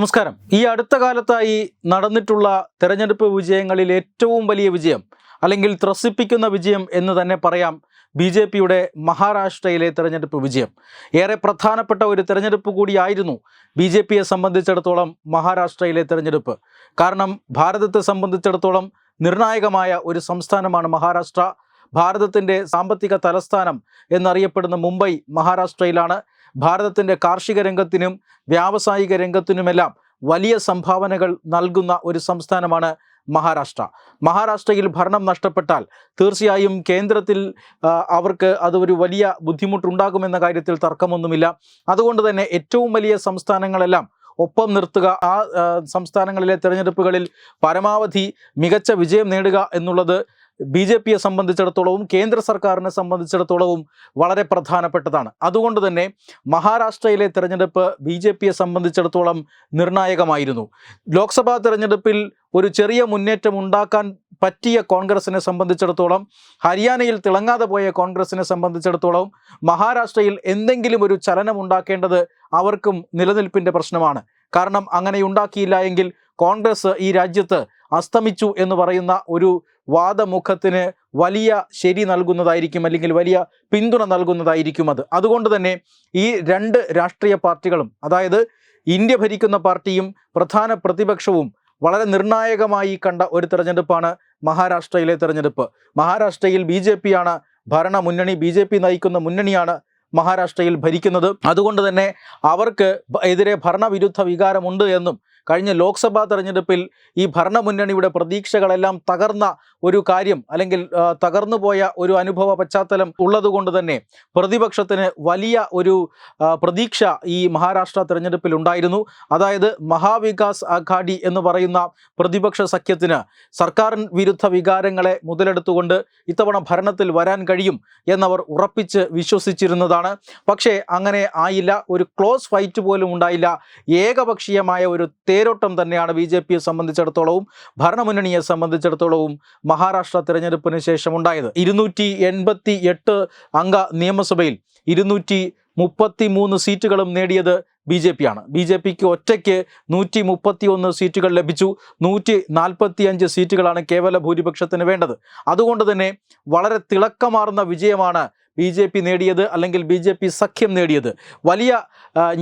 നമസ്കാരം. ഈ അടുത്ത കാലത്തായി നടന്നിട്ടുള്ള തെരഞ്ഞെടുപ്പ് വിജയങ്ങളിൽ ഏറ്റവും വലിയ വിജയം അല്ലെങ്കിൽ ത്രസിപ്പിക്കുന്ന വിജയം എന്ന് തന്നെ പറയാം ബി ജെ പിയുടെ മഹാരാഷ്ട്രയിലെ തെരഞ്ഞെടുപ്പ് വിജയം. ഏറെ പ്രധാനപ്പെട്ട ഒരു തെരഞ്ഞെടുപ്പ് കൂടിയായിരുന്നു ബി ജെ പിയെ സംബന്ധിച്ചിടത്തോളം മഹാരാഷ്ട്രയിലെ തെരഞ്ഞെടുപ്പ്. കാരണം ഭാരതത്തെ സംബന്ധിച്ചിടത്തോളം നിർണായകമായ ഒരു സംസ്ഥാനമാണ് മഹാരാഷ്ട്ര. ഭാരതത്തിന്റെ സാമ്പത്തിക തലസ്ഥാനം എന്നറിയപ്പെടുന്ന മുംബൈ മഹാരാഷ്ട്രയിലാണ്. ഭാരതത്തിന്റെ കാർഷിക രംഗത്തിനും വ്യാവസായിക രംഗത്തിനുമെല്ലാം വലിയ സംഭാവനകൾ നൽകുന്ന ഒരു സംസ്ഥാനമാണ് മഹാരാഷ്ട്ര. മഹാരാഷ്ട്രയിൽ ഭരണം നഷ്ടപ്പെട്ടാൽ തീർച്ചയായും കേന്ദ്രത്തിൽ അവർക്ക് അത് ഒരു വലിയ ബുദ്ധിമുട്ടുണ്ടാകുമെന്ന കാര്യത്തിൽ തർക്കമൊന്നുമില്ല. അതുകൊണ്ട് തന്നെ ഏറ്റവും വലിയ സംസ്ഥാനങ്ങളെല്ലാം ഒപ്പം നിർത്തുക ആ സംസ്ഥാനങ്ങളിലെ തിരഞ്ഞെടുപ്പുകളിൽ പരമാവധി മികച്ച വിജയം നേടുക എന്നുള്ളത് ബി ജെ പിയെ സംബന്ധിച്ചിടത്തോളവും കേന്ദ്ര സർക്കാരിനെ സംബന്ധിച്ചിടത്തോളവും വളരെ പ്രധാനപ്പെട്ടതാണ്. അതുകൊണ്ട് തന്നെ മഹാരാഷ്ട്രയിലെ തെരഞ്ഞെടുപ്പ് ബി ജെ പിയെ സംബന്ധിച്ചിടത്തോളം നിർണായകമായിരുന്നു. ലോക്സഭാ തെരഞ്ഞെടുപ്പിൽ ഒരു ചെറിയ മുന്നേറ്റം ഉണ്ടാക്കാൻ പറ്റിയ കോൺഗ്രസിനെ സംബന്ധിച്ചിടത്തോളം ഹരിയാനയിൽ തിളങ്ങാതെ പോയ കോൺഗ്രസിനെ സംബന്ധിച്ചിടത്തോളം മഹാരാഷ്ട്രയിൽ എന്തെങ്കിലും ഒരു ചലനം ഉണ്ടാക്കേണ്ടത് അവർക്കും നിലനിൽപ്പിന്റെ പ്രശ്നമാണ്. കാരണം അങ്ങനെ ഉണ്ടാക്കിയില്ല എങ്കിൽ കോൺഗ്രസ് ഈ രാജ്യത്ത് അസ്തമിച്ചു എന്ന് പറയുന്ന ഒരു വാദമുഖത്തിന് വലിയ ശരി നൽകുന്നതായിരിക്കും അല്ലെങ്കിൽ വലിയ പിന്തുണ നൽകുന്നതായിരിക്കും അത്. അതുകൊണ്ട് തന്നെ ഈ രണ്ട് രാഷ്ട്രീയ പാർട്ടികളും അതായത് ഇന്ത്യ ഭരിക്കുന്ന പാർട്ടിയും പ്രധാന പ്രതിപക്ഷവും വളരെ നിർണായകമായി കണ്ട ഒരു തെരഞ്ഞെടുപ്പാണ് മഹാരാഷ്ട്രയിലെ തെരഞ്ഞെടുപ്പ്. മഹാരാഷ്ട്രയിൽ ബി ജെ പിയാണ് ഭരണ മുന്നണി ബി ജെ പി നയിക്കുന്ന മുന്നണിയാണ് മഹാരാഷ്ട്രയിൽ ഭരിക്കുന്നത്. അതുകൊണ്ട് തന്നെ അവർക്ക് എതിരെ ഭരണവിരുദ്ധ വികാരമുണ്ട് എന്നും കഴിഞ്ഞ ലോക്സഭാ തെരഞ്ഞെടുപ്പിൽ ഈ ഭരണമുന്നണിയുടെ പ്രതീക്ഷകളെല്ലാം തകർന്ന ഒരു കാര്യം അല്ലെങ്കിൽ തകർന്നു പോയ ഒരു അനുഭവ പശ്ചാത്തലം ഉള്ളതുകൊണ്ട് തന്നെ പ്രതിപക്ഷത്തിന് വലിയ ഒരു പ്രതീക്ഷ ഈ മഹാരാഷ്ട്ര തെരഞ്ഞെടുപ്പിൽ ഉണ്ടായിരുന്നു. അതായത് മഹാവികാസ് അഘാഡി എന്ന് പറയുന്ന പ്രതിപക്ഷ സഖ്യത്തിന് സർക്കാർ വിരുദ്ധ വികാരങ്ങളെ മുതലെടുത്തുകൊണ്ട് ഇത്തവണ ഭരണത്തിൽ വരാൻ കഴിയും എന്നവർ ഉറപ്പിച്ച് വിശ്വസിച്ചിരുന്നതാണ്. പക്ഷേ അങ്ങനെ ആയില്ല. ഒരു ക്ലോസ് ഫൈറ്റ് പോലും ഉണ്ടായില്ല. ഏകപക്ഷീയമായ ഒരു തേരോട്ടം തന്നെയാണ് ബി ജെ പിയെ സംബന്ധിച്ചിടത്തോളവും ഭരണമുന്നണിയെ സംബന്ധിച്ചിടത്തോളവും മഹാരാഷ്ട്ര തിരഞ്ഞെടുപ്പിന് ശേഷം ഉണ്ടായത് ഇരുന്നൂറ്റി എൺപത്തി എട്ട് അംഗ നിയമസഭയിൽ ഇരുന്നൂറ്റി മുപ്പത്തി മൂന്ന് സീറ്റുകളും നേടിയത് ബി ജെ പി ആണ് ബി ജെ പിക്ക് ഒറ്റയ്ക്ക് നൂറ്റി മുപ്പത്തി ഒന്ന് സീറ്റുകൾ ലഭിച്ചു. നൂറ്റി നാൽപ്പത്തി അഞ്ച് സീറ്റുകളാണ് കേവല ഭൂരിപക്ഷത്തിന് വേണ്ടത്. അതുകൊണ്ട് തന്നെ വളരെ തിളക്കമാർന്ന വിജയമാണ് ബി ജെ പി നേടിയത് അല്ലെങ്കിൽ ബി ജെ പി സഖ്യം നേടിയത്. വലിയ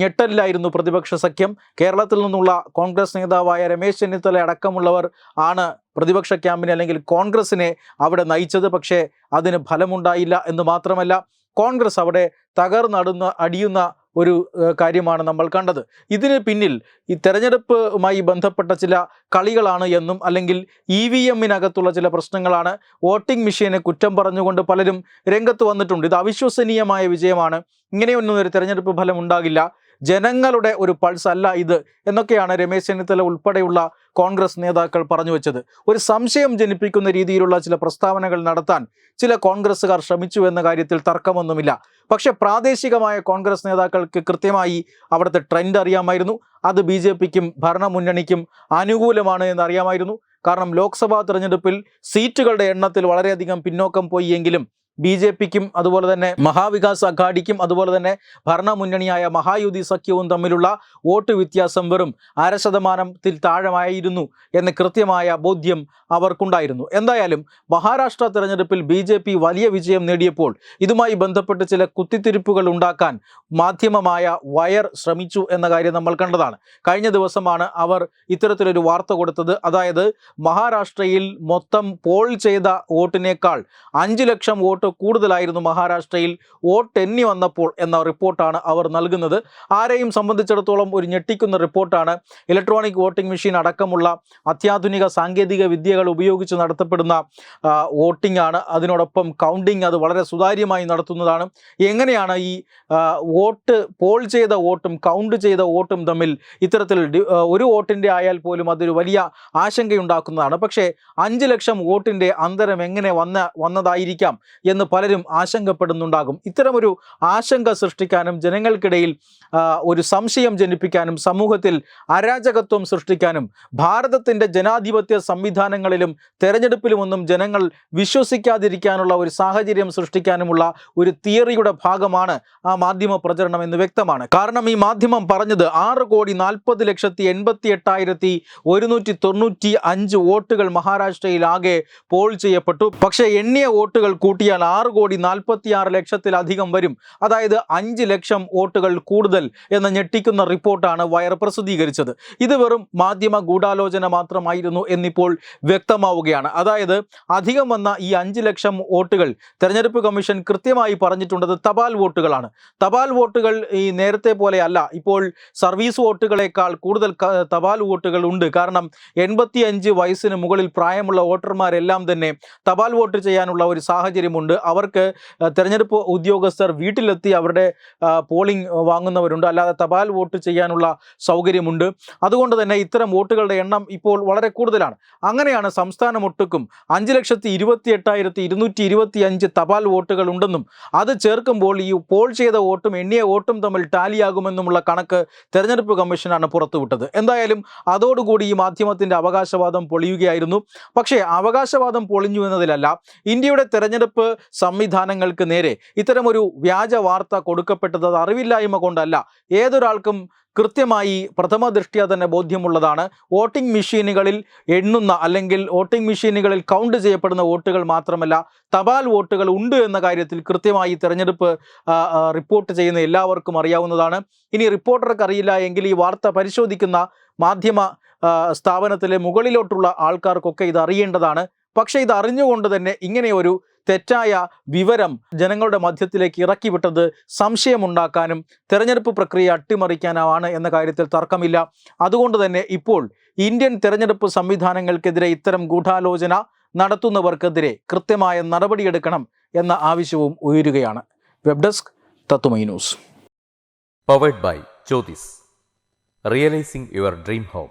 ഞെട്ടലിലായിരുന്നു പ്രതിപക്ഷ സഖ്യം. കേരളത്തിൽ നിന്നുള്ള കോൺഗ്രസ് നേതാവായ രമേശ് ചെന്നിത്തല അടക്കമുള്ളവർ ആണ് പ്രതിപക്ഷ ക്യാമ്പിനെ അല്ലെങ്കിൽ കോൺഗ്രസിനെ അവിടെ നയിച്ചത്. പക്ഷേ അതിന് ഫലമുണ്ടായില്ല എന്ന് മാത്രമല്ല കോൺഗ്രസ് അവിടെ തകർന്നടുന്ന അടിയുന്ന ഒരു കാര്യമാണ് നമ്മൾ കണ്ടത്. ഇതിന് പിന്നിൽ ഈ തെരഞ്ഞെടുപ്പുമായി ബന്ധപ്പെട്ട ചില കളികളാണ് എന്നും അല്ലെങ്കിൽ ഇ വി എമ്മിനകത്തുള്ള ചില പ്രശ്നങ്ങളാണ് വോട്ടിംഗ് മെഷീനെ കുറ്റം പറഞ്ഞുകൊണ്ട് പലരും രംഗത്ത് വന്നിട്ടുണ്ട്. ഇത് അവിശ്വസനീയമായ വിജയമാണ്. ഇങ്ങനെയൊന്നും ഒരു തെരഞ്ഞെടുപ്പ് ഫലം ഉണ്ടാകില്ല. ജനങ്ങളുടെ ഒരു പൾസ് അല്ല ഇത് എന്നൊക്കെയാണ് രമേശ് ചെന്നിത്തല ഉൾപ്പെടെയുള്ള കോൺഗ്രസ് നേതാക്കൾ പറഞ്ഞു വെച്ചത്. ഒരു സംശയം ജനിപ്പിക്കുന്ന രീതിയിലുള്ള ചില പ്രസ്താവനകൾ നടത്താൻ ചില കോൺഗ്രസ്സുകാർ ശ്രമിച്ചു എന്ന കാര്യത്തിൽ തർക്കമൊന്നുമില്ല. പക്ഷേ പ്രാദേശികമായ കോൺഗ്രസ് നേതാക്കൾക്ക് കൃത്യമായി അവിടുത്തെ ട്രെൻഡ് അറിയാമായിരുന്നു. അത് ബി ജെ പിക്കും ഭരണമുന്നണിക്കും അനുകൂലമാണ് എന്നറിയാമായിരുന്നു. കാരണം ലോക്സഭാ തെരഞ്ഞെടുപ്പിൽ സീറ്റുകളുടെ എണ്ണത്തിൽ വളരെയധികം പിന്നോക്കം പോയി എങ്കിലും ബി ജെ പിക്കും അതുപോലെ തന്നെ മഹാവികാസ് അഘാഡിക്കും അതുപോലെ തന്നെ ഭരണമുന്നണിയായ മഹായുതി സഖ്യവും തമ്മിലുള്ള വോട്ട് വ്യത്യാസം വെറും അര ശതമാനത്തിൽ താഴമായിരുന്നു എന്ന കൃത്യമായ ബോധ്യം അവർക്കുണ്ടായിരുന്നു. എന്തായാലും മഹാരാഷ്ട്ര തെരഞ്ഞെടുപ്പിൽ ബി ജെ പി വലിയ വിജയം നേടിയപ്പോൾ ഇതുമായി ബന്ധപ്പെട്ട് ചില കുത്തിത്തിരിപ്പുകൾ ഉണ്ടാക്കാൻ മാധ്യമമായ വയർ ശ്രമിച്ചു എന്ന കാര്യം നമ്മൾ കണ്ടതാണ്. കഴിഞ്ഞ ദിവസമാണ് അവർ ഇത്തരത്തിലൊരു വാർത്ത കൊടുത്തത്. അതായത് മഹാരാഷ്ട്രയിൽ മൊത്തം പോൾ ചെയ്ത വോട്ടിനേക്കാൾ അഞ്ച് ലക്ഷം വോട്ട് കൂടുതലായിരുന്നു മഹാരാഷ്ട്രയിൽ വോട്ട് എണ്ണി വന്നപ്പോൾ എന്ന റിപ്പോർട്ടാണ് അവർ നൽകുന്നത്. ആരെയും സംബന്ധിച്ചിടത്തോളം ഒരു ഞെട്ടിക്കുന്ന റിപ്പോർട്ടാണ്. ഇലക്ട്രോണിക് വോട്ടിംഗ് മെഷീൻ അടക്കമുള്ള അത്യാധുനിക സാങ്കേതിക വിദ്യകൾ ഉപയോഗിച്ച് നടത്തപ്പെടുന്ന വോട്ടിംഗ് ആണ്. അതിനോടൊപ്പം കൗണ്ടിങ് അത് വളരെ സുതാര്യമായി നടത്തുന്നതാണ്. എങ്ങനെയാണ് ഈ വോട്ട് പോൾ ചെയ്ത വോട്ടും കൗണ്ട് ചെയ്ത വോട്ടും തമ്മിൽ ഇത്തരത്തിൽ ഒരു വോട്ടിന്റെ ആയാൽ പോലും അതൊരു വലിയ ആശങ്കയുണ്ടാക്കുന്നതാണ്. പക്ഷേ അഞ്ച് ലക്ഷം വോട്ടിന്റെ അന്തരം എങ്ങനെ വന്ന വന്നതായിരിക്കാം എന്ന് പലരും ആശങ്കപ്പെടുന്നുണ്ടാകും. ഇത്തരമൊരു ആശങ്ക സൃഷ്ടിക്കാനും ജനങ്ങൾക്കിടയിൽ ഒരു സംശയം ജനിപ്പിക്കാനും സമൂഹത്തിൽ അരാജകത്വം സൃഷ്ടിക്കാനും ഭാരതത്തിന്റെ ജനാധിപത്യ സംവിധാനങ്ങളിലും തെരഞ്ഞെടുപ്പിലുമൊന്നും ജനങ്ങൾ വിശ്വസിക്കാതിരിക്കാനുള്ള ഒരു സാഹചര്യം സൃഷ്ടിക്കാനുമുള്ള ഒരു തിയറിയുടെ ഭാഗമാണ് ആ മാധ്യമ പ്രചരണം എന്ന് വ്യക്തമാണ്. കാരണം ഈ മാധ്യമം പറഞ്ഞത് ആറ് കോടി നാൽപ്പത് ലക്ഷത്തി എൺപത്തി എട്ടായിരത്തി ഒരുന്നൂറ്റി തൊണ്ണൂറ്റി അഞ്ച് വോട്ടുകൾ മഹാരാഷ്ട്രയിൽ ആകെ പോൾ ചെയ്യപ്പെട്ടു. പക്ഷേ എണ്ണിയ വോട്ടുകൾ കൂട്ടിയാൽ ആറ് കോടി നാൽപ്പത്തി ആറ് ലക്ഷത്തിലധികം വരും. അതായത് അഞ്ച് ലക്ഷം വോട്ടുകൾ കൂടുതൽ എന്ന ഞെട്ടിക്കുന്ന റിപ്പോർട്ടാണ് വയർ പ്രസിദ്ധീകരിച്ചത്. ഇത് വെറും മാധ്യമ ഗൂഢാലോചന മാത്രമായിരുന്നു എന്നിപ്പോൾ വ്യക്തമാവുകയാണ്. അതായത് അധികം വന്ന ഈ അഞ്ച് ലക്ഷം വോട്ടുകൾ തെരഞ്ഞെടുപ്പ് കമ്മീഷൻ കൃത്യമായി പറഞ്ഞിട്ടുണ്ടത് തപാൽ വോട്ടുകളാണ്. തപാൽ വോട്ടുകൾ ഈ നേരത്തെ പോലെയല്ല. ഇപ്പോൾ സർവീസ് വോട്ടുകളേക്കാൾ കൂടുതൽ തപാൽ വോട്ടുകൾ ഉണ്ട്. കാരണം എൺപത്തി അഞ്ച് വയസ്സിന് മുകളിൽ പ്രായമുള്ള വോട്ടർമാരെല്ലാം തന്നെ തപാൽ വോട്ട് ചെയ്യാനുള്ള ഒരു സാഹചര്യമുണ്ട്. അവർക്ക് തിരഞ്ഞെടുപ്പ് തെരഞ്ഞെടുപ്പ് ഉദ്യോഗസ്ഥർ വീട്ടിലെത്തി അവരുടെ പോളിംഗ് വാങ്ങുന്നവരുണ്ട്. അല്ലാതെ തപാൽ വോട്ട് ചെയ്യാനുള്ള സൗകര്യമുണ്ട്. അതുകൊണ്ട് തന്നെ ഇത്തരം വോട്ടുകളുടെ എണ്ണം ഇപ്പോൾ വളരെ കൂടുതലാണ്. അങ്ങനെയാണ് സംസ്ഥാനമൊട്ടുക്കും അഞ്ച് ലക്ഷത്തി ഇരുപത്തി എട്ടായിരത്തി ഇരുന്നൂറ്റി ഇരുപത്തി അഞ്ച് തപാൽ വോട്ടുകൾ ഉണ്ടെന്നും അത് ചേർക്കുമ്പോൾ ഈ പോൾ ചെയ്ത വോട്ടും എണ്ണിയ വോട്ടും തമ്മിൽ ടാലിയാകുമെന്നുമുള്ള കണക്ക് തെരഞ്ഞെടുപ്പ് കമ്മീഷനാണ് പുറത്തുവിട്ടത്. എന്തായാലും അതോടുകൂടി ഈ മാധ്യമത്തിന്റെ അവകാശവാദം പൊളിയുകയായിരുന്നു. പക്ഷേ അവകാശവാദം പൊളിഞ്ഞു എന്നതിലല്ല ഇന്ത്യയുടെ തെരഞ്ഞെടുപ്പ് സംവിധാനങ്ങൾക്ക് നേരെ. ഇത്തരമൊരു വ്യാജ വാർത്ത കൊടുക്കപ്പെട്ടത് അറിവില്ലായ്മ കൊണ്ടല്ല. ഏതൊരാൾക്കും കൃത്യമായി പ്രഥമ ദൃഷ്ടിയ തന്നെ ബോധ്യമുള്ളതാണ്. വോട്ടിംഗ് മെഷീനുകളിൽ എണ്ണുന്ന അല്ലെങ്കിൽ വോട്ടിംഗ് മെഷീനുകളിൽ കൗണ്ട് ചെയ്യപ്പെടുന്ന വോട്ടുകൾ മാത്രമല്ല തപാൽ വോട്ടുകൾ ഉണ്ട് എന്ന കാര്യത്തിൽ കൃത്യമായി തെരഞ്ഞെടുപ്പ് റിപ്പോർട്ട് ചെയ്യുന്ന എല്ലാവർക്കും അറിയാവുന്നതാണ്. ഇനി റിപ്പോർട്ടർക്ക് അറിയില്ല എങ്കിൽ ഈ വാർത്ത പരിശോധിക്കുന്ന മാധ്യമ സ്ഥാപനത്തിലെ മുകളിലോട്ടുള്ള ആൾക്കാർക്കൊക്കെ ഇത് അറിയേണ്ടതാണ്. പക്ഷേ ഇത് അറിഞ്ഞുകൊണ്ട് തന്നെ ഇങ്ങനെ ഒരു തെറ്റായ വിവരം ജനങ്ങളുടെ മധ്യത്തിലേക്ക് ഇറക്കി വിട്ടത് സംശയമുണ്ടാക്കാനും തെരഞ്ഞെടുപ്പ് പ്രക്രിയ അട്ടിമറിക്കാനാണ് എന്ന കാര്യത്തിൽ തർക്കമില്ല. അതുകൊണ്ട് തന്നെ ഇപ്പോൾ ഇന്ത്യൻ തെരഞ്ഞെടുപ്പ് സംവിധാനങ്ങൾക്കെതിരെ ഇത്തരം ഗൂഢാലോചന നടത്തുന്നവർക്കെതിരെ കൃത്യമായ നടപടിയെടുക്കണം എന്ന ആവശ്യവും ഉയരുകയാണ്. വെബ് ഡെസ്ക് തത്തുമൈ news. Powered by Jyothis realising your dream home